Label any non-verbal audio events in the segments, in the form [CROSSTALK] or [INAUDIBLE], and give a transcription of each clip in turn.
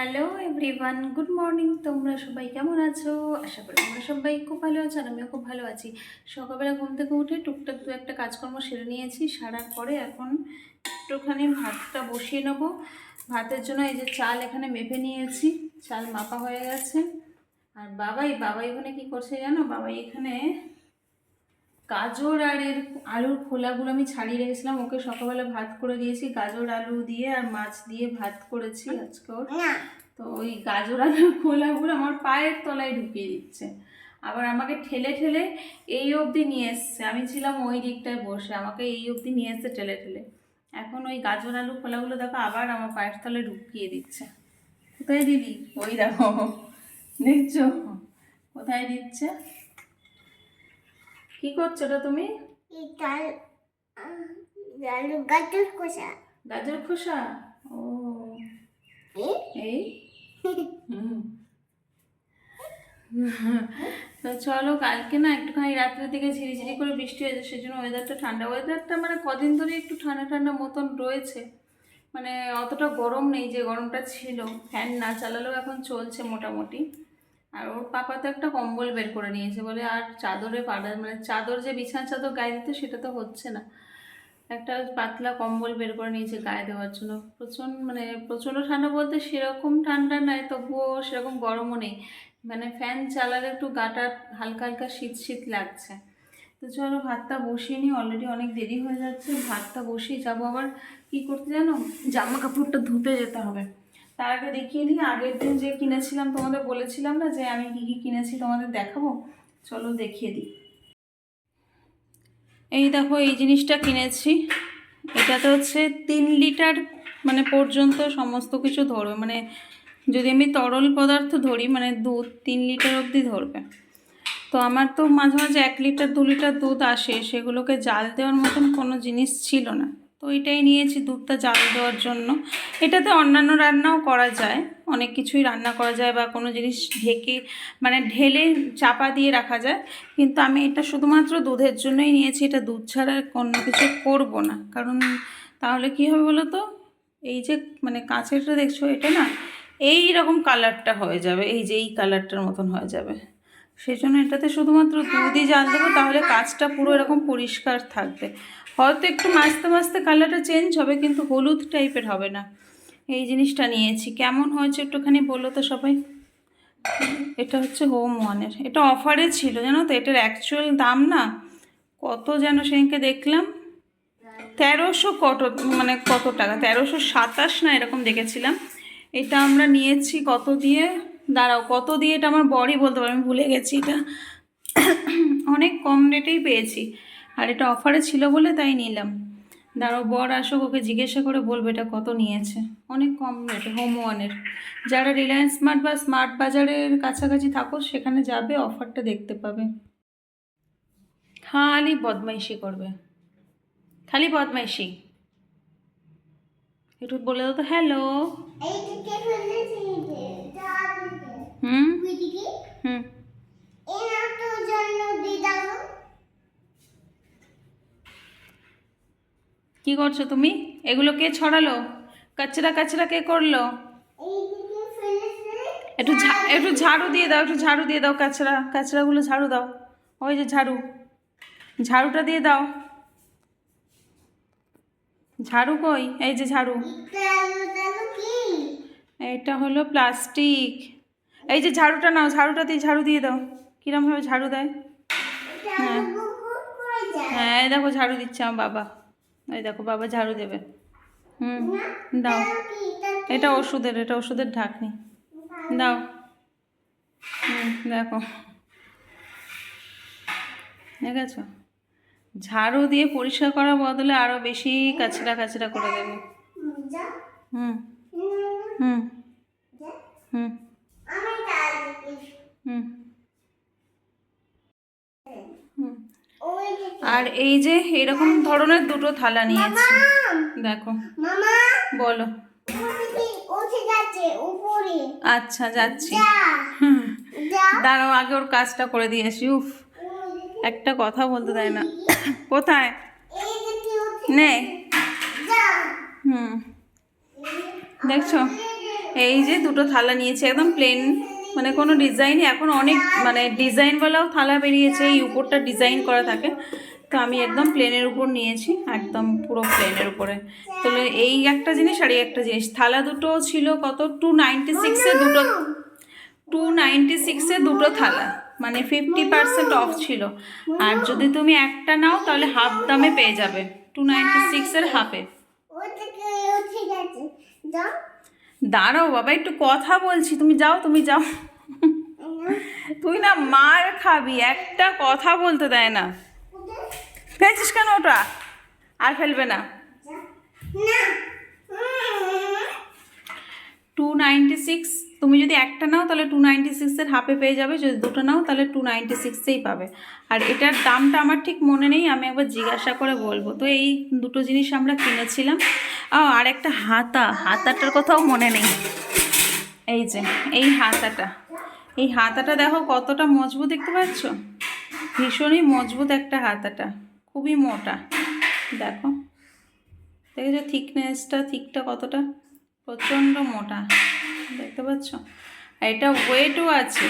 Hello everyone good morning তোমরা সবাই কেমন আছো? আশা করি তোমরা সবাই খুব ভালো আছো, আর আমিও খুব ভালো আছি। সকালবেলা ঘুম থেকে উঠে টুকটাক দু একটা কাজকর্ম সেরে নিয়েছি, সারার পরে এখন একটুখানি ভাতটা বসিয়ে নেব। ভাতের জন্য এই যে চাল এখানে মেপে নিয়েছি, চাল মাপা হয়ে গেছে। আর বাবাই বাবাই ওখানে কী করছে জানো? বাবাই এখানে গাজর আর এর আলুর খোলাগুলো আমি ছাড়িয়ে রেখেছিলাম। ওকে সকালবেলা ভাত করে দিয়েছি। গাজর আলু দিয়ে আর মাছ দিয়ে ভাত করেছি আজকে ওর। তো ওই গাজর আলুর খোলাগুলো আমার পায়ের তলায় ঢুকিয়ে দিচ্ছে। আবার আমাকে ঠেলে ঠেলে এই অবধি নিয়ে এসছে। আমি ছিলাম ওই দিকটায় বসে। আমাকে এই অবধি নিয়ে এসছে ঠেলে ঠেলে। এখন ওই গাজর আলু খোলাগুলো দেখো আবার আমার পায়ের তলায় ঢুকিয়ে দিচ্ছে। কোথায় দিদি ওই দেখো। দেখছ? কোথায় দিচ্ছে? কি করছ ওটা তুমি? গাজর কষা গাজর খোসা? ও। এই? এই? [LAUGHS] তো চলো কালকে না একটুখানি রাত্রের দিকে ঝিরিঝিরি করে বৃষ্টি হয়েছে সেই জন্য ওয়েদারটা ঠান্ডা। ওয়েদারটা মানে কদিন ধরে একটু ঠান্ডা ঠান্ডা মতন রয়েছে। মানে অতটা গরম নেই যে গরমটা ছিল। ফ্যান না চালালেও এখন চলছে মোটামুটি। আর ওর পাপা তো একটা কম্বল বের করে নিয়েছে বলে, আর চাদরে পাড়া মানে চাদর যে বিছানা চাদর গায়ে দিতে সেটা তো হচ্ছে না। একটা পাতলা কম্বল বের করে নিয়েছে গায়ে দেওয়ার জন্য। প্রচণ্ড মানে প্রচণ্ড ঠান্ডা বলতে সেরকম ঠান্ডা নয়, তবুও সেরকম গরমও নেই। মানে ফ্যান চালালে একটু গাটা হালকা হালকা শীত শীত লাগছে। তো চলো ভাতটা বসিয়ে নিই অলরেডি অনেক দেরি হয়ে যাচ্ছে। ভাতটা বসিয়ে যাব আবার কী করতে জানো? জামা কাপড়টা ধুতে যেতে হবে। তার আগে দেখিয়ে নিই আগের দিন যে কিনেছিলাম তোমাদের বলেছিলাম না যে আমি কী কী কিনেছি তোমাদের দেখাবো, চলো দেখিয়ে দিই। এই দেখো, এই জিনিসটা কিনেছি। এটাতে হচ্ছে তিন লিটার মানে পর্যন্ত সমস্ত কিছু ধরবে মানে যদি আমি তরল পদার্থ ধরি মানে দুধ তিন লিটার অবধি ধরবে। তো আমার তো মাঝে মাঝে এক লিটার, দু লিটার দুধ আসে, সেগুলোকে জাল দেওয়ার মতন কোনো জিনিস ছিল না। তো এটাই নিয়েছি দুধটা জাল দেওয়ার জন্য। এটাতে অন্যান্য রান্নাও করা যায়, অনেক কিছুই রান্না করা যায় বা কোনো জিনিস ঢেকে মানে ঢেলে চাপা দিয়ে রাখা যায়। কিন্তু আমি এটা শুধুমাত্র দুধের জন্যই নিয়েছি, এটা দুধ ছাড়া অন্য কিছু করব না। কারণ তাহলে কী হবে বলো তো এই যে মানে কাঁচেরটা দেখছ, এটা না এই রকম কালারটা হয়ে যাবে, এই যে এই কালারটার মতন হয়ে যাবে। সেই জন্য এটাতে শুধুমাত্র দুধই জাল দেবো তাহলে কাজটা পুরো এরকম পরিষ্কার থাকবে। হয়তো একটু মাঝতে মাঝতে কালারটা চেঞ্জ হবে কিন্তু হলুদ টাইপের হবে না। এই জিনিসটা নিয়েছি। কেমন হয়েছে একটুখানি বলো তো সবাই? এটা হচ্ছে হোম ওয়ানের এটা অফারে ছিল জানো তো? এটার অ্যাকচুয়াল দাম না কত যেন সেদিনকে দেখলাম? তেরোশো কত মানে কত টাকা? তেরোশো সাতাশ না এরকম দেখেছিলাম। এটা আমরা নিয়েছি কত দিয়ে? দাঁড়াও, কত দিয়ে এটা আমার বড়ই বলতে পারব আমি ভুলে গেছি এটা। অনেক কম রেটেই পেয়েছি। আর এটা অফারে ছিল বলে তাই নিলাম। দাঁড়াও, বর আসুক, ওকে জিজ্ঞাসা করে বলবে এটা কত নিয়েছে। অনেক কম রেটে হোম ওয়ানের যারা রিলায়েন্স স্মার্ট বা স্মার্ট বাজারের কাছাকাছি থাকো, সেখানে যাবে অফারটা দেখতে পাবে। খালি বদমাইশি করবে। খালি বদমাইশি। একটু বলে দাও তো হ্যালো হুম? হুম। কি করছ তুমি? এগুলো কে ছড়ালো? কাচরা কাচরা কে করল? একটু একটু ঝাড়ু দিয়ে দাও একটু ঝাড়ু দিয়ে দাও কাচরা কাচরাগুলো ঝাড়ু দাও। ওই যে ঝাড়ু। ঝাড়ুটা দিয়ে দাও। ঝাড়ু কই? এই যে ঝাড়ু। এটা হলো প্লাস্টিক। এই যে ঝাড়ুটা নাও ঝাড়ুটা দিয়ে ঝাড়ু দিয়ে দাও। কিরমভাবে ঝাড়ু দেয়? যায় হ্যাঁ। এই দেখো ঝাড়ু দিচ্ছে আমার বাবা। এই দেখো বাবা ঝাড়ু দেবে। হুম দাও। এটা ওষুধের এটা ওষুধের ঢাকনি। দাও। হুম দেখো। দেখেছ? ঝাড়ু দিয়ে পরিষ্কার করার বদলে আরও বেশি কাচরা কাচরা করে দেবে। হুম। হুম, হুম যা হুম আমি ডাল দিচ্ছি হুম হুম ওই যে আর এই যে এরকম ধরনের দুটো থালা নিয়েছি। দেখো। বলো। আচ্ছা যাচ্ছি। দাঁড়াও আগে ওর কাজটা করে দিয়েছি উফ একটা কথা বলতে দেয় না। কোথায়? নে। হুম। দেখছ? এই যে দুটো থালা নিয়েছি একদম প্লেন মানে কোনো ডিজাইন এখন অনেক মানে ডিজাইনওয়ালাও থালা বেরিয়েছে, এই উপরটা ডিজাইন করা থাকে। তো আমি একদম প্লেনের উপর নিয়েছি, একদম পুরো প্লেনের উপরে। তো এই একটা জিনিস আর এই একটা জিনিস। থালা দুটো ছিল কত? টু নাইনটি সিক্সে দুটো টু নাইনটি সিক্সে দুটো থালা মানে ফিফটি পার্সেন্ট অফ ছিল। আর যদি তুমি একটা নাও, তাহলে হাফ দামে পেয়ে যাবে টু নাইনটি সিক্সের হাফে দাঁড়াও বাবা একটু কথা বলছি তুমি যাও তুমি যাও। তুই না মার খাবি একটা কথা বলতে দেয় না। ফেলছিস কেন ওটা? আর ফেলবে না। না। টু নাইনটি সিক্স তুমি যদি একটা নাও, তাহলে টু নাইনটি সিক্সের হাফে পেয়ে যাবে। যদি দুটো নাও, তাহলে টু নাইনটি সিক্সেই পাবে। আর এটার দামটা আমার ঠিক মনে নেই, আমি একবার জিজ্ঞাসা করে বলব। তো এই দুটো জিনিস আমরা কিনেছিলাম। আর একটা হাতা। হাতাটার কথাও মনে নেই। এই যে, এই হাতাটা। এই হাতাটা দেখো কতটা মজবুত দেখতে পাচ্ছ? ভীষণই মজবুত একটা হাতাটা। খুবই মোটা। দেখো। দেখেছ থিকনেসটা থিকটা কতটা? প্রচণ্ড মোটা। দেখতে পাচ্ছ? আর এটা ওয়েটও আছে।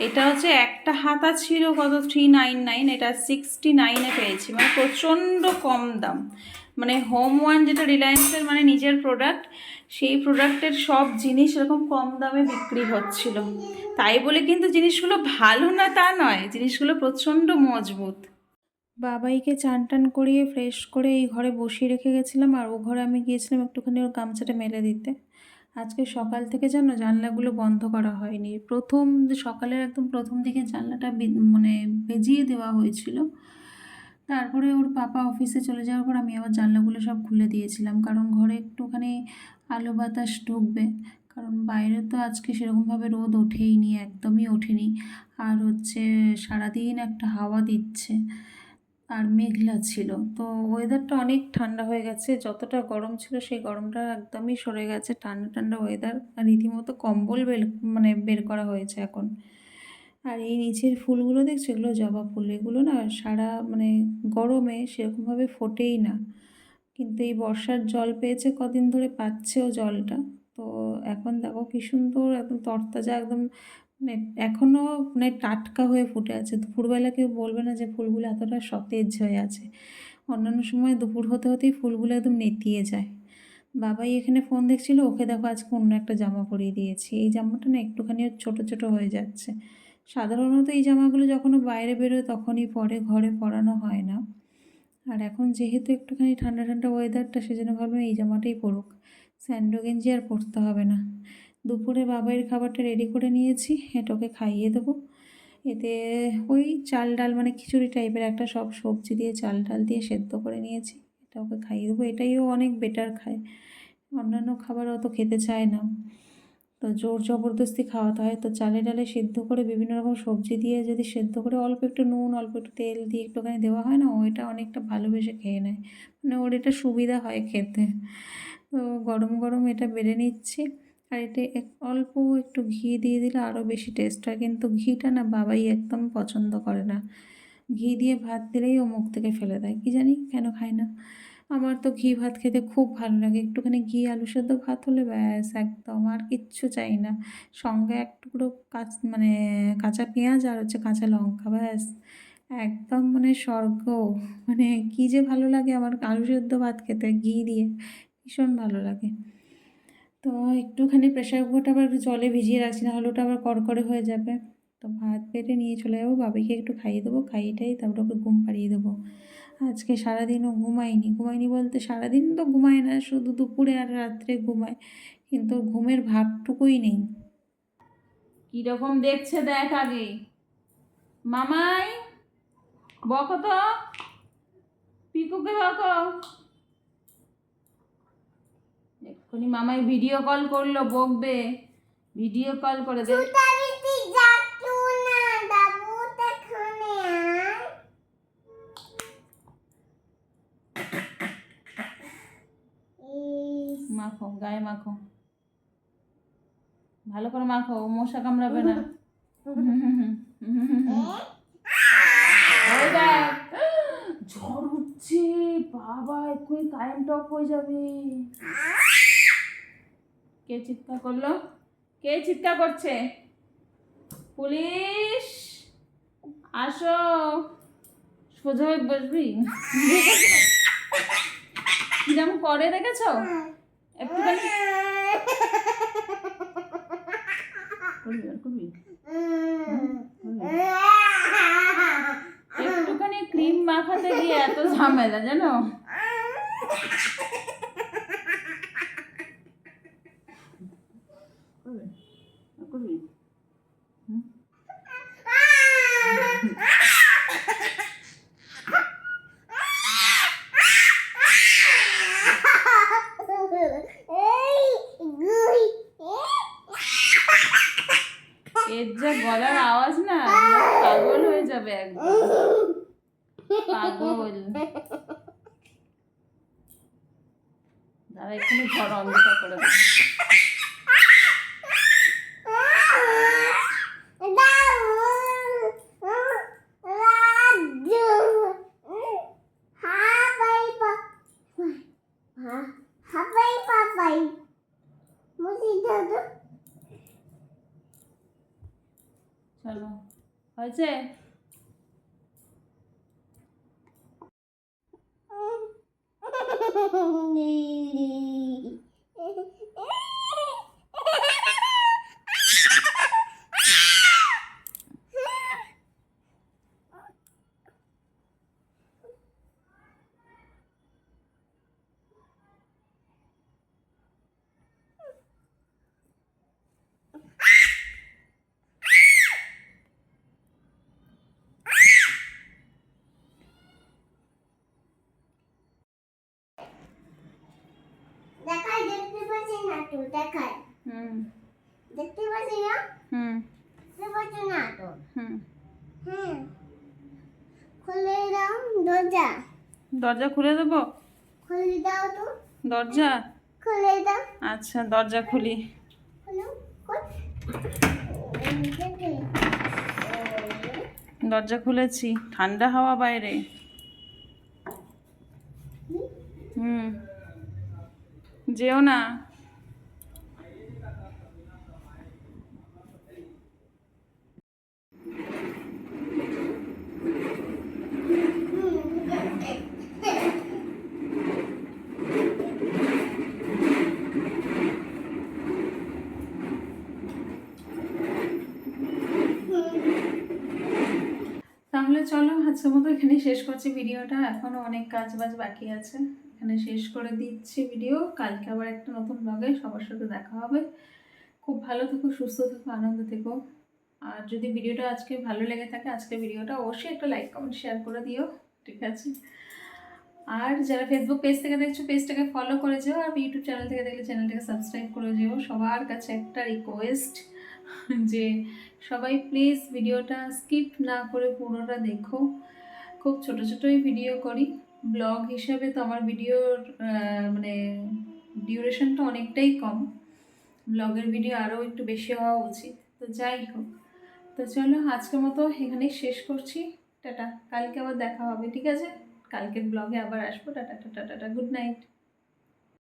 এটা হচ্ছে একটা হাতা ছিল কত? থ্রি নাইন নাইন এটা সিক্সটি নাইনে পেয়েছি। মানে প্রচণ্ড কম দাম। মানে হোম ওয়ান যেটা রিলায়েন্সের মানে নিজের প্রোডাক্ট সেই প্রোডাক্টের সব জিনিস এরকম কম দামে বিক্রি হচ্ছিল। তাই বলে কিন্তু জিনিসগুলো ভালো না তা নয়, জিনিসগুলো প্রচণ্ড মজবুত। বাবাইকে চান টান করিয়ে ফ্রেশ করে এই ঘরে বসিয়ে রেখে গেছিলাম, আর ও ঘরে আমি গিয়েছিলাম একটুখানি ওর গামছাটা মেলে দিতে। আজকে সকাল থেকে যেন জানলাগুলো বন্ধ করা হয়নি। প্রথম সকালের একদম প্রথম দিকে জানলাটা মানে বেজিয়ে দেওয়া হয়েছিল। তারপরে ওর পাপা অফিসে চলে যাওয়ার পর আমি আবার জানলাগুলো সব খুলে দিয়েছিলাম। কারণ ঘরে একটুখানি আলো বাতাস ঢুকবে। কারণ বাইরে তো আজকে সেরকমভাবে রোদ ওঠেইনি, একদমই ওঠেনি। আর হচ্ছে সারাদিন একটা হাওয়া দিচ্ছে। আর মেঘলা ছিল। তো ওয়েদারটা অনেক ঠান্ডা হয়ে গেছে। যতটা গরম ছিল সেই গরমটা একদমই সরে গেছে। ঠান্ডা ঠান্ডা ওয়েদার আর রীতিমতো কম্বল বের মানে বের করা হয়েছে এখন। আর এই নিচের ফুলগুলো দেখছ? এগুলো জবা ফুল। এগুলো না সারা মানে গরমে সেরকমভাবে ফোটেই না। কিন্তু এই বর্ষার জল পেয়েছে কদিন ধরে, পাচ্ছেও জলটা। তো এখন দেখো কি সুন্দর, একদম তরতাজা, একদম এখনও মানে টাটকা হয়ে ফুটে আছে। দুপুরবেলা কেউ বলবে না যে ফুলগুলো এতটা সতেজ হয়ে আছে। অন্যান্য সময় দুপুর হতে হতেই ফুলগুলো একদম নেতিয়ে যায়। বাবাই এখানে ফোন দেখছিল, ওকে দেখো, আজকে অন্য একটা জামা পরিয়ে দিয়েছি। এই জামাটা না একটুখানি ছোটো ছোটো হয়ে যাচ্ছে। সাধারণত এই জামাগুলো যখন বাইরে বেরোয়, তখনই পরে ঘরে পরানো হয় না। আর এখন যেহেতু একটুখানি ঠান্ডা ঠান্ডা ওয়েদারটা সেজন্য ভাবলাম এই জামাটাই পরুক। স্যান্ডো গেঞ্জি আর পরতে হবে না। দুপুরে বাবাইয়ের খাবারটা রেডি করে নিয়েছি, এটা ওকে খাইয়ে দেবো। এতে ওই চাল ডাল মানে খিচুড়ি টাইপের একটা সব সবজি দিয়ে চাল ডাল দিয়ে সেদ্ধ করে নিয়েছি, এটা ওকে খাইয়ে দেবো। এটাইও অনেক বেটার খায়। অন্যান্য খাবার অত খেতে চায় না। তো জোর জবরদস্তি খাওয়াতে হয়। তো চালে ডালে সেদ্ধ করে বিভিন্ন রকম সবজি দিয়ে যদি সেদ্ধ করে অল্প একটু নুন, অল্প একটু তেল দিয়ে একটুখানি দেওয়া হয় না, ও এটা অনেকটা ভালোবেসে খেয়ে নেয়। মানে ওর এটা সুবিধা হয় খেতে। তো গরম গরম এটা বেড়ে নিচ্ছি। আর এতে এক অল্প একটু ঘি দিয়ে দিলে আরও বেশি টেস্ট হয়। কিন্তু ঘিটা না বাবাই একদম পছন্দ করে না। ঘি দিয়ে ভাত দিলেই ও মুখ থেকে ফেলে দেয়। কি জানি, কেন খায় না। আমার তো ঘি ভাত খেতে খুব ভালো লাগে। একটুখানি ঘি আলু সেদ্ধ ভাত হলে ব্যাস, একদম আর কিচ্ছু চাই না। সঙ্গে এক টুকরো কাঁচ মানে কাঁচা পেঁয়াজ আর হচ্ছে কাঁচা লঙ্কা, ব্যাস। একদম মানে স্বর্গ। মানে কী যে ভালো লাগে আমার আলু সেদ্ধ ভাত খেতে, ঘি দিয়ে। ভীষণ ভালো লাগে। তো একটুখানি প্রেশার কুকারটা আবার একটু জলে ভিজিয়ে রাখছি, না হলে ওটা আবার কড়কড়ে হয়ে যাবে। তো ভাত পেটে নিয়ে চলে যাব, বাবাকে একটু খাইয়ে দেবো খাইয়ে টাইয়ে তারপর ওকে ঘুম পাড়িয়ে দেবো। আজকে সারাদিনও ঘুমায়নি ঘুমায়নি বলতে সারাদিন তো ঘুমায় না, শুধু দুপুরে আর রাত্রে ঘুমায়, কিন্তু ঘুমের ভাবটুকুই নেই। কীরকম দেখছে দেখ আগে। মামাই, বকো তো। পিকুকে বকো। এক্ষুনি মামাই ভিডিও কল করল বকবে। ভিডিও কল করে এই মাখো গায়ে মাখো। ভালো করে মাখো মশা কামড়াবে না। ঝড় উঠছে বাবা এক্ষুনি কারেন্ট অফ হয়ে যাবে। কে চিৎকার করল? কে চিৎকার করছে? পুলিশ? আসো। সোজা হয়ে বসবি? যেমন করে দেখেছ? একটুখানি। একটুখানি ক্রিম মাখাতে গিয়ে এত ঝামেলা, জানো? এর যা গলার আওয়াজ না পাগল হয়ে যাবে একদম। পাগল। দাঁড়া এখানে ঘর অন্ধকার করে দেবে হয়েছে দেখাই দেখাই হুম। দেখতে পাচ্ছি না? হুম। দেখতে পাচ্ছি না তো। হুম। খুলে দাও দরজা। দরজা খুলে দেবো? খুলে দাও তো। দরজা? খুলে দাও। আচ্ছা দরজা খুলি। দরজা খুলেছি ঠান্ডা হাওয়া বাইরে। হুম। যেও না। তাহলে চলো, আজকের মতো এখানে শেষ করছি ভিডিওটা। এখনও অনেক কাজ বাজ বাকি আছে। এখানে শেষ করে দিচ্ছি ভিডিও। কালকে আবার একটা নতুন ব্লগে সবার সাথে দেখা হবে। খুব ভালো থেকো, সুস্থ থেকো, আনন্দ থেকো। আর যদি ভিডিওটা আজকে ভালো লেগে থাকে আজকে ভিডিওটা অবশ্যই একটা লাইক কমেন্ট শেয়ার করে দিও, ঠিক আছে? আর যারা ফেসবুক পেজ থেকে দেখছ পেজটাকে ফলো করে যেও, আর ইউটিউব চ্যানেল থেকে দেখলে চ্যানেলটাকে সাবস্ক্রাইব করে যেও। সবার কাছে একটা রিকোয়েস্ট [LAUGHS] যে সবাই প্লিজ ভিডিওটা স্কিপ না করে পুরোটা দেখো। খুব ছোট ছোটোই ভিডিও করি। ব্লগ হিসাবে তো আমার ভিডিওর মানে ডিউরেশনটা অনেকটাই কম। ব্লগের ভিডিও আরও একটু বেশি হওয়া উচিত। তো যাই হোক। তো চলো আজকের মতো এখানেই শেষ করছি। টাটা। কালকে আবার দেখা হবে, ঠিক আছে? কালকের ব্লগে আবার আসব। Tata tata tata good night